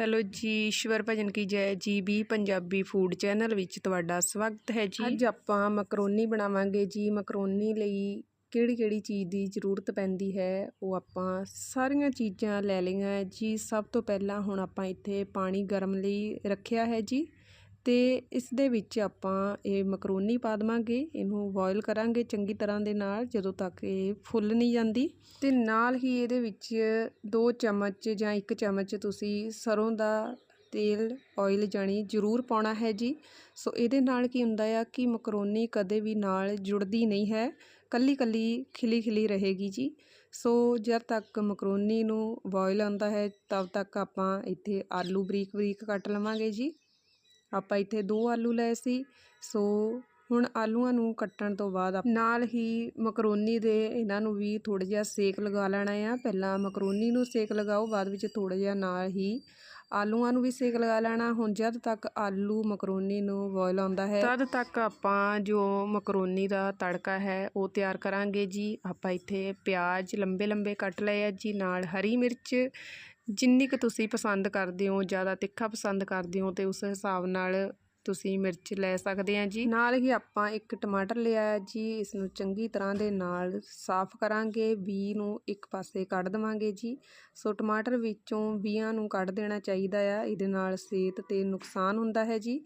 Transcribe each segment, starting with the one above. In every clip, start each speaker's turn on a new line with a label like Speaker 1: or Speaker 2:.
Speaker 1: Hello ਜੀ ਈਸ਼ਵਰ ਭਜਨ ਕੀ ਜੈ? ਜੀ ਬੀ ਪੰਜਾਬੀ ਫੂਡ ਚੈਨਲ ਵਿੱਚ ਤੁਹਾਡਾ ਸਵਾਗਤ ਹੈ ਜੀ। ਅੱਜ ਆਪਾਂ ਮਕਰੋਨੀ ਬਣਾਵਾਂਗੇ। ਜੀ ਮਕਰੋਨੀ ਲਈ ਕਿਹੜੀ ਕਿਹੜੀ ਚੀਜ਼ ਦੀ ਜ਼ਰੂਰਤ ਪੈਂਦੀ ਹੈ ਉਹ ਆਪਾਂ ਸਾਰੀਆਂ ਚੀਜ਼ਾਂ ਲੈ ਲਈਆਂ ਜੀ ਸਭ ਤੋਂ ਪਹਿਲਾਂ ਹੁਣ ਆਪਾਂ ਇੱਥੇ ਪਾਣੀ ਗਰਮ ਲਈ ਰੱਖਿਆ ਹੈ ਜੀ। ਅਤੇ ਇਸ ਦੇ ਵਿੱਚ ਆਪਾਂ ਇਹ ਮਕਰੋਨੀ ਪਾ ਦੇਵਾਂਗੇ, ਇਹਨੂੰ ਬੋਇਲ ਕਰਾਂਗੇ ਚੰਗੀ ਤਰ੍ਹਾਂ ਦੇ ਨਾਲ ਜਦੋਂ ਤੱਕ ਇਹ ਫੁੱਲ ਨਹੀਂ ਜਾਂਦੀ। ਅਤੇ ਨਾਲ ਹੀ ਇਹਦੇ ਵਿੱਚ 2 ਚਮਚ ਜਾਂ 1 ਚਮਚ ਤੁਸੀਂ ਸਰੋਂ ਦਾ ਤੇਲ ਆਇਲ ਜਾਣੀ ਜ਼ਰੂਰ ਪਾਉਣਾ ਹੈ ਜੀ। ਸੋ ਇਹਦੇ ਨਾਲ ਕੀ ਹੁੰਦਾ ਆ ਕਿ ਮਕਰੋਨੀ ਕਦੇ ਵੀ ਨਾਲ ਜੁੜਦੀ ਨਹੀਂ ਹੈ ਕੱਲੀ ਕੱਲੀ ਖਿਲੀ ਖਿਲੀ ਰਹੇਗੀ ਜੀ। ਸੋ ਜਦ ਤੱਕ ਮਕਰੋਨੀ ਨੂੰ ਬੋਇਲ ਆਉਂਦਾ ਹੈ, ਤਦ ਤੱਕ ਆਪਾਂ ਇੱਥੇ ਆਲੂ ਬਰੀਕ ਬਰੀਕ ਕੱਟ ਲਵਾਂਗੇ ਜੀ। ਆਪਾਂ ਇੱਥੇ ਦੋ ਆਲੂ ਲਏ ਸੀ। ਸੋ ਹੁਣ ਆਲੂਆਂ ਨੂੰ ਕੱਟਣ ਤੋਂ ਬਾਅਦ ਨਾਲ ਹੀ ਮਕਰੋਨੀ ਦੇ ਇਹਨਾਂ ਨੂੰ ਵੀ ਥੋੜਾ ਜਿਹਾ ਸੇਕ ਲਗਾ ਲੈਣਾ ਆ। ਪਹਿਲਾਂ ਮਕਰੋਨੀ ਨੂੰ ਸੇਕ ਲਗਾਓ, ਬਾਅਦ ਵਿੱਚ ਥੋੜਾ ਜਿਹਾ ਨਾਲ ਹੀ ਆਲੂਆਂ ਨੂੰ ਵੀ ਸੇਕ ਲਗਾ ਲੈਣਾ। ਹੁਣ ਜਦ ਤੱਕ ਆਲੂ ਮਕਰੋਨੀ ਨੂੰ ਬੋਇਲ ਆਉਂਦਾ ਹੈ, ਤਦ ਤੱਕ ਆਪਾਂ ਜੋ ਮਕਰੋਨੀ ਦਾ ਤੜਕਾ ਹੈ ਉਹ ਤਿਆਰ ਕਰਾਂਗੇ ਜੀ। ਆਪਾਂ ਇੱਥੇ ਪਿਆਜ਼ ਲੰਬੇ ਲੰਬੇ ਕੱਟ ਲਏ ਆ ਜੀ, ਨਾਲ ਹਰੀ ਮਿਰਚ ਜਿੰਨੀ ਕੁ ਤੁਸੀਂ ਪਸੰਦ ਕਰਦੇ ਹੋ, ਜ਼ਿਆਦਾ ਤਿੱਖਾ ਪਸੰਦ ਕਰਦੇ ਹੋ, ਤੇ ਉਸ ਹਿਸਾਬ ਨਾਲ ਤੁਸੀਂ ਮਿਰਚ ਲੈ ਸਕਦੇ ਆ ਜੀ। ਨਾਲ ਹੀ ਆਪਾਂ ਇੱਕ ਟਮਾਟਰ ਲਿਆ ਹੈ ਜੀ, ਇਸ ਨੂੰ ਚੰਗੀ ਤਰ੍ਹਾਂ ਦੇ ਨਾਲ ਸਾਫ਼ ਕਰਾਂਗੇ ਬੀ ਨੂੰ ਇੱਕ ਪਾਸੇ ਕੱਢ ਦੇਵਾਂਗੇ ਜੀ। ਸੋ ਟਮਾਟਰ ਵਿੱਚੋਂ ਬੀਆਂ ਨੂੰ ਕੱਢ ਦੇਣਾ ਚਾਹੀਦਾ ਆ, ਇਹਦੇ ਨਾਲ ਸਿਹਤ ਤੇ ਨੁਕਸਾਨ ਹੁੰਦਾ ਹੈ ਜੀ।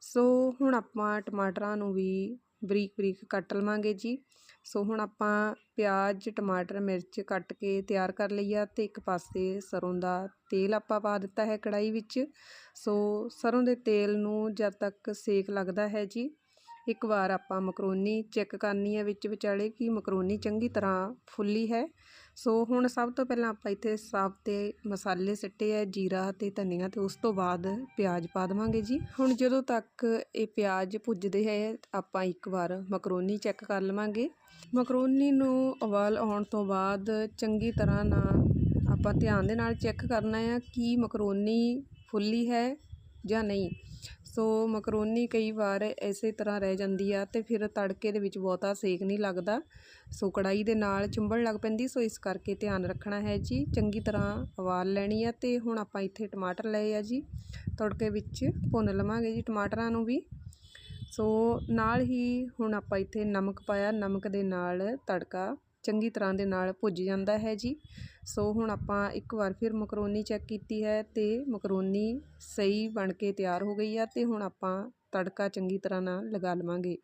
Speaker 1: ਸੋ ਹੁਣ ਆਪਾਂ ਟਮਾਟਰਾਂ ਨੂੰ ਵੀ ਬਰੀਕ ਬਰੀਕ ਕੱਟ ਲਵਾਂਗੇ ਜੀ। ਸੋ ਹੁਣ ਆਪਾਂ ਪਿਆਜ਼, ਟਮਾਟਰ, ਮਿਰਚ ਕੱਟ ਕੇ ਤਿਆਰ ਕਰ ਲਈ ਆ ਤੇ ਇੱਕ ਪਾਸੇ ਸਰੋਂ ਦਾ ਤੇਲ ਆਪਾਂ ਪਾ ਦਿੱਤਾ ਹੈ ਕੜਾਈ ਵਿੱਚ। ਸੋ ਸਰੋਂ ਦੇ ਤੇਲ ਨੂੰ ਜਦ ਤੱਕ ਸੇਕ ਲੱਗਦਾ ਹੈ ਜੀ, ਇੱਕ ਵਾਰ ਆਪਾਂ ਮਕਰੋਨੀ ਚੈੱਕ ਕਰਨੀ ਹੈ ਵਿੱਚ ਵਿਚਾਲੇ ਕਿ ਮਕਰੋਨੀ ਚੰਗੀ ਤਰ੍ਹਾਂ ਫੁੱਲੀ ਹੈ। ਸੋ ਹੁਣ ਸਭ ਤੋਂ ਪਹਿਲਾਂ ਆਪਾਂ ਇੱਥੇ ਸਾਫ਼ ਤੇ ਮਸਾਲੇ ਸਿੱਟੇ ਹੈ ਜੀਰਾ ਤੇ ਧਨੀਆ ਤੇ ਉਸ ਤੋਂ ਬਾਅਦ ਪਿਆਜ਼ ਪਾ ਦੇਵਾਂਗੇ ਜੀ। ਹੁਣ ਜਦੋਂ ਤੱਕ ਇਹ ਪਿਆਜ਼ ਭੁੱਜਦੇ ਹੈ, ਆਪਾਂ ਇੱਕ ਵਾਰ ਮਕਰੋਨੀ ਚੈੱਕ ਕਰ ਲਵਾਂਗੇ। ਮਕਰੋਨੀ ਨੂੰ ਉਬਾਲ ਆਉਣ ਤੋਂ ਬਾਅਦ ਚੰਗੀ ਤਰ੍ਹਾਂ ਨਾਲ ਆਪਾਂ ਧਿਆਨ ਦੇ ਨਾਲ ਚੈੱਕ ਕਰਨਾ ਆ ਕਿ ਮਕਰੋਨੀ ਫੁੱਲੀ ਹੈ ਜਾਂ ਨਹੀਂ। ਸੋ ਮਕਰੋਨੀ ਕਈ ਵਾਰ ਇਸੇ ਤਰ੍ਹਾਂ ਰਹਿ ਜਾਂਦੀ ਆ ਤੇ ਫਿਰ ਤੜਕੇ ਦੇ ਵਿੱਚ ਬਹੁਤਾ ਸੇਕ ਨਹੀਂ ਲੱਗਦਾ। ਸੋ ਕੜਾਈ ਦੇ ਨਾਲ ਚੁੰਬਣ ਲੱਗ ਪੈਂਦੀ, ਸੋ ਇਸ ਕਰਕੇ ਧਿਆਨ ਰੱਖਣਾ ਹੈ ਜੀ। ਚੰਗੀ ਤਰ੍ਹਾਂ ਉਬਾਲ ਲੈਣੀ ਆ ਤੇ ਹੁਣ ਆਪਾਂ ਇੱਥੇ ਟਮਾਟਰ ਲਏ ਆ ਜੀ। ਤੜਕੇ ਵਿੱਚ ਭੁੰਨ ਲਵਾਂਗੇ ਜੀ ਟਮਾਟਰਾਂ ਨੂੰ ਵੀ। ਸੋ ਨਾਲ ਹੀ ਹੁਣ ਆਪਾਂ ਇੱਥੇ ਨਮਕ ਪਾਇਆ। ਨਮਕ ਦੇ ਨਾਲ ਤੜਕਾ ਚੰਗੀ ਤਰ੍ਹਾਂ ਦੇ ਨਾਲ ਭੁੱਜ ਜਾਂਦਾ ਹੈ ਜੀ। ਸੋ ਹੁਣ ਆਪਾਂ ਇੱਕ ਵਾਰ ਫਿਰ ਮਕਰੋਨੀ ਚੈੱਕ ਕੀਤੀ ਹੈ ਤੇ ਮਕਰੋਨੀ ਸਹੀ ਬਣ ਕੇ ਤਿਆਰ ਹੋ ਗਈ ਆ ਤੇ ਹੁਣ ਆਪਾਂ ਤੜਕਾ ਚੰਗੀ ਤਰ੍ਹਾਂ ਨਾਲ ਲਗਾ ਲਵਾਂਗੇ।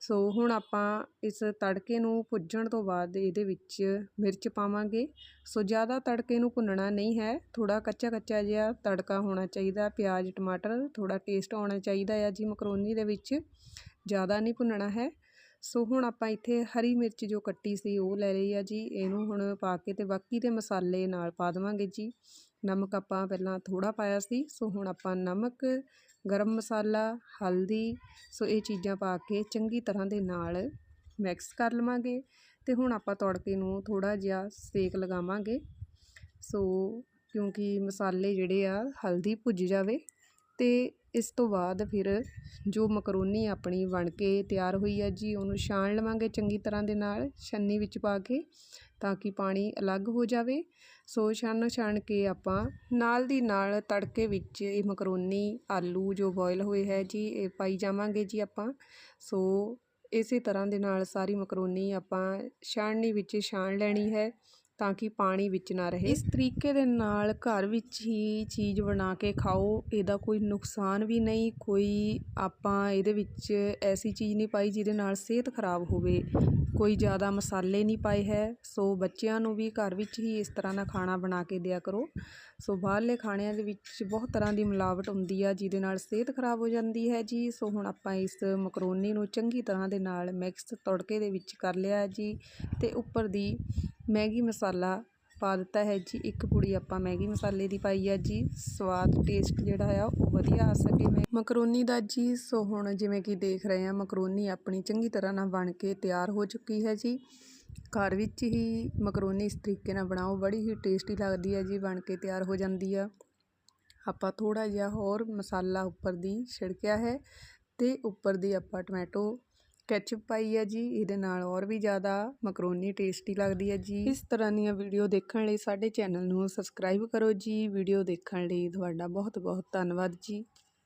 Speaker 1: ਸੋ ਹੁਣ ਆਪਾਂ ਇਸ ਤੜਕੇ ਨੂੰ ਭੁੱਜਣ ਤੋਂ ਬਾਅਦ ਇਹਦੇ ਵਿੱਚ ਮਿਰਚ ਪਾਵਾਂਗੇ। ਸੋ ਜ਼ਿਆਦਾ ਤੜਕੇ ਨੂੰ ਭੁੰਨਣਾ ਨਹੀਂ ਹੈ ਥੋੜਾ ਕੱਚਾ ਕੱਚਾ ਜਿਹਾ ਤੜਕਾ ਹੋਣਾ ਚਾਹੀਦਾ, ਪਿਆਜ਼, ਟਮਾਟਰ ਥੋੜਾ ਟੇਸਟ ਆਉਣਾ ਚਾਹੀਦਾ ਆ ਜੀ ਮਕਰੋਨੀ ਦੇ ਵਿੱਚ। ਜ਼ਿਆਦਾ ਨਹੀਂ ਭੁੰਨਣਾ ਹੈ। ਸੋ ਹੁਣ ਆਪਾਂ ਇੱਥੇ ਹਰੀ ਮਿਰਚ ਜੋ ਕੱਟੀ ਸੀ ਉਹ ਲੈ ਲਈ ਆ ਜੀ। ਇਹਨੂੰ ਹੁਣ ਪਾ ਕੇ ਤੇ ਬਾਕੀ ਦੇ ਮਸਾਲੇ ਨਾਲ ਪਾ ਦੇਵਾਂਗੇ ਜੀ। ਨਮਕ ਆਪਾਂ ਪਹਿਲਾਂ ਥੋੜਾ ਪਾਇਆ ਸੀ। ਸੋ ਹੁਣ ਆਪਾਂ ਨਮਕ, ਗਰਮ ਮਸਾਲਾ, ਹਲਦੀ, ਸੋ ਇਹ ਚੀਜ਼ਾਂ ਪਾ ਕੇ ਚੰਗੀ ਤਰ੍ਹਾਂ ਦੇ ਨਾਲ ਮਿਕਸ ਕਰ ਲਵਾਂਗੇ। ਤੇ ਹੁਣ ਆਪਾਂ ਤੜਕੇ ਨੂੰ ਥੋੜਾ ਜਿਹਾ ਸੇਕ ਲਗਾਵਾਂਗੇ। ਸੋ ਕਿਉਂਕਿ ਮਸਾਲੇ ਜਿਹੜੇ ਆ, ਹਲਦੀ ਭੁੱਜ ਜਾਵੇ ਤੇ ਇਸ ਤੋਂ ਬਾਅਦ ਫਿਰ ਜੋ ਮਕਰੋਨੀ ਆਪਣੀ ਬਣ ਕੇ ਤਿਆਰ ਹੋਈ ਹੈ ਜੀ, ਉਹਨੂੰ ਛਾਣ ਲਵਾਂਗੇ ਚੰਗੀ ਤਰ੍ਹਾਂ ਦੇ ਨਾਲ, ਛੰਨੀ ਵਿੱਚ ਪਾ ਕੇ, ਤਾਂ ਕਿ ਪਾਣੀ ਅਲੱਗ ਹੋ ਜਾਵੇ। ਸੋ ਛਾਣ ਛਾਣ ਕੇ ਆਪਾਂ ਨਾਲ ਦੀ ਨਾਲ ਤੜਕੇ ਵਿੱਚ ਇਹ ਮਕਰੋਨੀ, ਆਲੂ ਜੋ ਬੋਇਲ ਹੋਏ ਹੈ ਜੀ, ਇਹ ਪਾਈ ਜਾਵਾਂਗੇ ਜੀ ਆਪਾਂ। ਸੋ ਇਸੇ ਤਰ੍ਹਾਂ ਦੇ ਨਾਲ ਸਾਰੀ ਮਕਰੋਨੀ ਆਪਾਂ ਛਾਣਨੀ ਵਿੱਚ ਛਾਣ ਲੈਣੀ ਹੈ। ਤਾਂ ਕਿ ਪਾਣੀ ਵਿੱਚ ਨਾ ਰਹੇ। ਇਸ ਤਰੀਕੇ ਦੇ ਨਾਲ ਘਰ ਵਿੱਚ ਹੀ ਚੀਜ਼ ਬਣਾ ਕੇ ਖਾਓ, ਇਹਦਾ ਕੋਈ ਨੁਕਸਾਨ ਵੀ ਨਹੀਂ, ਕੋਈ ਆਪਾਂ ਇਹਦੇ ਵਿੱਚ ਐਸੀ ਚੀਜ਼ ਨਹੀਂ ਪਾਈ ਜਿਹਦੇ ਨਾਲ ਸਿਹਤ ਖਰਾਬ ਹੋਵੇ। ਕੋਈ ਜ਼ਿਆਦਾ ਮਸਾਲੇ ਨਹੀਂ ਪਾਏ ਹੈ, ਸੋ ਬੱਚਿਆਂ ਨੂੰ ਵੀ ਘਰ ਵਿੱਚ ਹੀ ਇਸ ਤਰ੍ਹਾਂ ਦਾ ਖਾਣਾ ਬਣਾ ਕੇ ਦਿਆ ਕਰੋ। ਸੋ ਬਾਹਰਲੇ ਖਾਣਿਆਂ ਦੇ ਵਿੱਚ ਬਹੁਤ ਤਰ੍ਹਾਂ ਦੀ ਮਿਲਾਵਟ ਹੁੰਦੀ ਆ, ਜਿਹਦੇ ਨਾਲ ਸਿਹਤ ਖਰਾਬ ਹੋ ਜਾਂਦੀ ਹੈ ਜੀ। ਸੋ ਹੁਣ ਆਪਾਂ ਇਸ ਮਕਰੋਨੀ ਨੂੰ ਚੰਗੀ ਤਰ੍ਹਾਂ ਦੇ ਨਾਲ ਮਿਕਸ ਤੜਕੇ ਦੇ ਵਿੱਚ ਕਰ ਲਿਆ ਜੀ, ਤੇ ਉੱਪਰ ਦੀ ਮੈਗੀ ਮਸਾਲਾ ਪਾ ਦਿੱਤਾ ਹੈ ਜੀ। ਇੱਕ ਪੁੜੀ ਆਪਾਂ ਮੈਗੀ ਮਸਾਲੇ ਦੀ ਪਾਈ ਆ ਜੀ। ਸਵਾਦ ਟੇਸਟ ਜਿਹੜਾ ਆ ਉਹ ਵਧੀਆ ਆ ਸਕੇ ਮੈਂ। ਮਕਰੋਨੀ ਦਾ ਜੀ, ਸੋ ਹੁਣ ਜਿਵੇਂ ਕਿ ਦੇਖ ਰਹੇ ਆ, ਮਕਰੋਨੀ ਆਪਣੀ ਚੰਗੀ ਤਰ੍ਹਾਂ ਨਾਲ ਬਣ ਕੇ ਤਿਆਰ ਹੋ ਚੁੱਕੀ ਹੈ ਜੀ। ਘਰ ਵਿੱਚ ਹੀ ਮਕਰੋਨੀ ਇਸ ਤਰੀਕੇ ਨਾਲ ਬਣਾਓ, ਬੜੀ ਹੀ ਟੇਸਟੀ ਲੱਗਦੀ ਹੈ ਜੀ, ਬਣ ਕੇ ਤਿਆਰ ਹੋ ਜਾਂਦੀ ਆ। ਆਪਾਂ ਥੋੜਾ ਜਿਹਾ ਹੋਰ ਮਸਾਲਾ ਉੱਪਰ ਦੀ ਛਿੜਕਿਆ ਹੈ ਤੇ ਉੱਪਰ ਦੀ ਆਪਾਂ ਟੋਮੈਟੋ ਕੈਚਅਪ ਪਾਈ ਹੈ ਜੀ, ਇਹਦੇ ਨਾਲ ਹੋਰ ਵੀ ਜ਼ਿਆਦਾ ਮਕਰੋਨੀ ਟੇਸਟੀ ਲੱਗਦੀ ਹੈ ਜੀ। ਇਸ ਤਰ੍ਹਾਂ ਦੀਆਂ ਵੀਡੀਓ ਦੇਖਣ ਲਈ ਸਾਡੇ ਚੈਨਲ ਨੂੰ ਸਬਸਕ੍ਰਾਈਬ ਕਰੋ ਜੀ, ਵੀਡੀਓ ਦੇਖਣ ਲਈ ਤੁਹਾਡਾ ਬਹੁਤ ਬਹੁਤ ਧੰਨਵਾਦ ਜੀ।